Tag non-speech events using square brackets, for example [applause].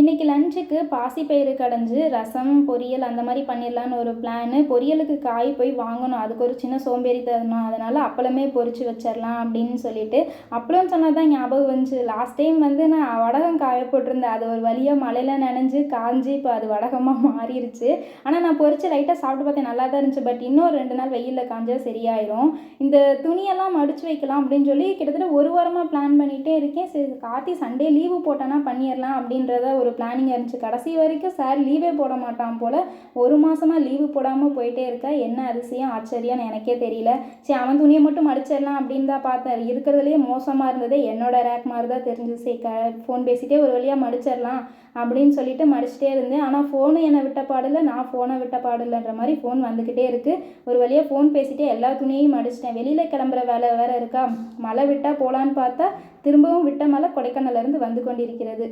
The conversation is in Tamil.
இன்னைக்கு லஞ்சுக்கு பாசிப்பயிறு கடைஞ்சு ரசம் பொரியல் அந்த மாதிரி பண்ணிடலான்னு ஒரு பிளானு பொரியலுக்கு காய் போய் வாங்கணும். அதுக்கு ஒரு சின்ன சோம்பேறித்தனம் அதனால் அப்பளமே பொரிச்சு வச்சிடலாம் அப்படின்னு சொல்லிட்டு. அப்பளம் சொன்னால் தான் ஞாபகம் வந்துச்சு. லாஸ்ட் டைம் வந்து நான் வடகம் காய போட்டிருந்தேன். அது ஒரு வழியாக மழையில் நனைஞ்சு காஞ்சி இப்போ அது வடகமாக [laughs] மாறிடுச்சு ஆனால் நான் பொரித்து லைட்டாக சாப்பிட்டு பார்த்தேன். நல்லா தான் இருந்துச்சு. பட் இன்னும் ரெண்டு நாள் வெயிலில் காஞ்சா சரியாயிரும். இந்த துணியெல்லாம் மடித்து வைக்கலாம் அப்படின்னு சொல்லி கிட்டத்தட்ட ஒரு வாரமாக பிளான் பண்ணிகிட்டே இருக்கேன். சரி கார்த்தி சண்டே லீவு போட்டேன்னா பண்ணிடலாம் அப்படின்றத ஒரு பிளானிங்காக இருந்துச்சு. கடைசி வரைக்கும் சார் லீவே போட மாட்டான் போல் ஒரு மாதமாக லீவு போடாமல் போயிட்டே இருக்கா? என்ன அதிசயம்? ஆச்சரியம்னு எனக்கே தெரியல. சரி அவன் துணியை மட்டும் அடிச்சிடலாம் அப்படின்னு தான் பார்த்தேன். இருக்கிறதுலேயே மோசமாக இருந்ததே என்னோட ரேக் மாதிரி தான் தெரிஞ்சிச்சு க ஃபோன் பேசிகிட்டே ஒரு வழியாக மடிச்சிடலாம் அப்படின்னு சொல்லிட்டு மடிச்சிட்டே இருந்தேன். ஆனால் ஃபோனு என்னை விட்ட பாடல நான் ஃபோனை விட்ட பாடில்லைன்ற மாதிரி ஃபோன் வந்துக்கிட்டே இருக்குது ஒரு வழியாக ஃபோன் பேசிகிட்டே எல்லா துணியையும் மடிச்சிட்டேன். வெளியில் கிளம்புற வேலை வேறு இருக்கா? மழை விட்டால் போகலான்னு பார்த்தா திரும்பவும் விட்ட மழை கொடைக்கானலேருந்து வந்து கொண்டிருக்கிறது.